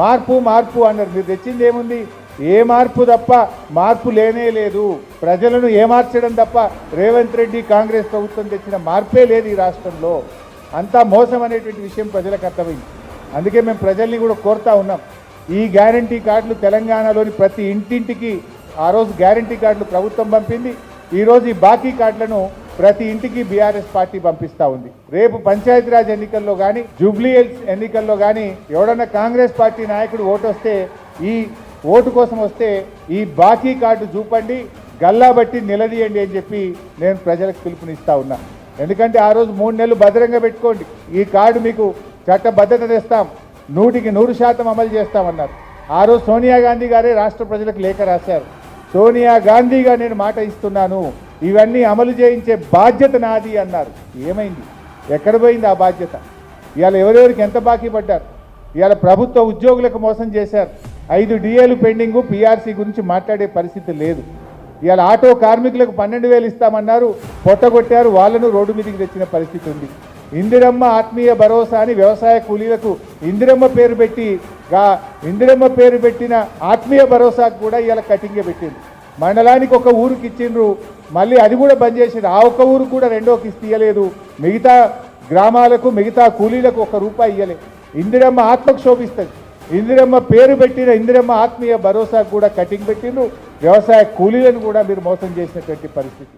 మార్పు మార్పు అన్నారు మీరు తెచ్చింది ఏముంది? ఏ మార్పు తప్ప మార్పు లేనే లేదు. ప్రజలను ఏమార్చడం తప్ప రేవంత్ రెడ్డి కాంగ్రెస్ ప్రభుత్వం తెచ్చిన మార్పే లేదు ఈ రాష్ట్రంలో. అంతా మోసం అనేటువంటి విషయం ప్రజలకు అర్థమైంది. అందుకే మేము ప్రజల్ని కూడా కోరుతా ఉన్నాం. ఈ గ్యారంటీ కార్డులు తెలంగాణలోని ప్రతి ఇంటింటికి ఆ రోజు గ్యారంటీ కార్డులు ప్రభుత్వం పంపింది. ఈరోజు ఈ బాకీ కార్డులను ప్రతి ఇంటికి బీఆర్ఎస్ పార్టీ పంపిస్తా ఉంది. రేపు పంచాయతీరాజ్ ఎన్నికల్లో కానీ జూబ్లీ హిల్స్ ఎన్నికల్లో కానీ ఎవడన్నా కాంగ్రెస్ పార్టీ నాయకుడు ఓటు వస్తే ఈ ఓటు కోసం వస్తే ఈ బాకీ కార్డు చూపండి గల్లా బట్టి నిలదీయండి అని చెప్పి నేను ప్రజలకు పిలుపునిస్తా ఉన్నా. ఎందుకంటే ఆ రోజు మూడు నెలలు భద్రంగా పెట్టుకోండి. ఈ కార్డు మీకు చట్టబద్ధత తెస్తాం. నూటికి నూరు శాతం అమలు చేస్తామన్నారు. ఆ రోజు సోనియా గాంధీ గారే రాష్ట్ర ప్రజలకు లేఖ రాశారు. సోనియా గాంధీగా నేను మాట ఇస్తున్నాను. ఇవన్నీ అమలు చేయించే బాధ్యత నాది అన్నారు. ఏమైంది? ఎక్కడ పోయింది ఆ బాధ్యత? ఇవాళ ఎవరెవరికి ఎంత బాకీ పడ్డారు? ఇవాళ ప్రభుత్వ ఉద్యోగులకు మోసం చేశారు. ఐదు డిఏలు పెండింగు పీఆర్సీ గురించి మాట్లాడే పరిస్థితి లేదు. ఇవాళ ఆటో కార్మికులకు పన్నెండు వేలు ఇస్తామన్నారు పొట్టగొట్టారు వాళ్ళను రోడ్డు మీదకి తెచ్చిన పరిస్థితి ఉంది. ఇందిరమ్మ ఆత్మీయ భరోసా అని వ్యవసాయ కూలీలకు ఇందిరమ్మ పేరు పెట్టి ఇందిరమ్మ పేరు పెట్టిన ఆత్మీయ భరోసాకు కూడా ఇవాళ కటింగే పెట్టింది. మండలానికి ఒక ఊరికి ఇచ్చిండ్రు. మళ్ళీ అది కూడా బంద్ చేసిండ్రు. ఆ ఒక్క ఊరు కూడా రెండో కిస్తీ మిగతా గ్రామాలకు మిగతా కూలీలకు ఒక రూపాయి ఇయ్యలే. ఇందిరమ్మ ఆత్మకు శోభిస్తుంది. ఇందిరమ్మ పేరు పెట్టిన ఇందిరమ్మ ఆత్మీయ భరోసాకు కూడా కటింగ్ పెట్టిండ్రు. వ్యవసాయ కూలీలను కూడా మీరు మోసం చేసినటువంటి పరిస్థితి.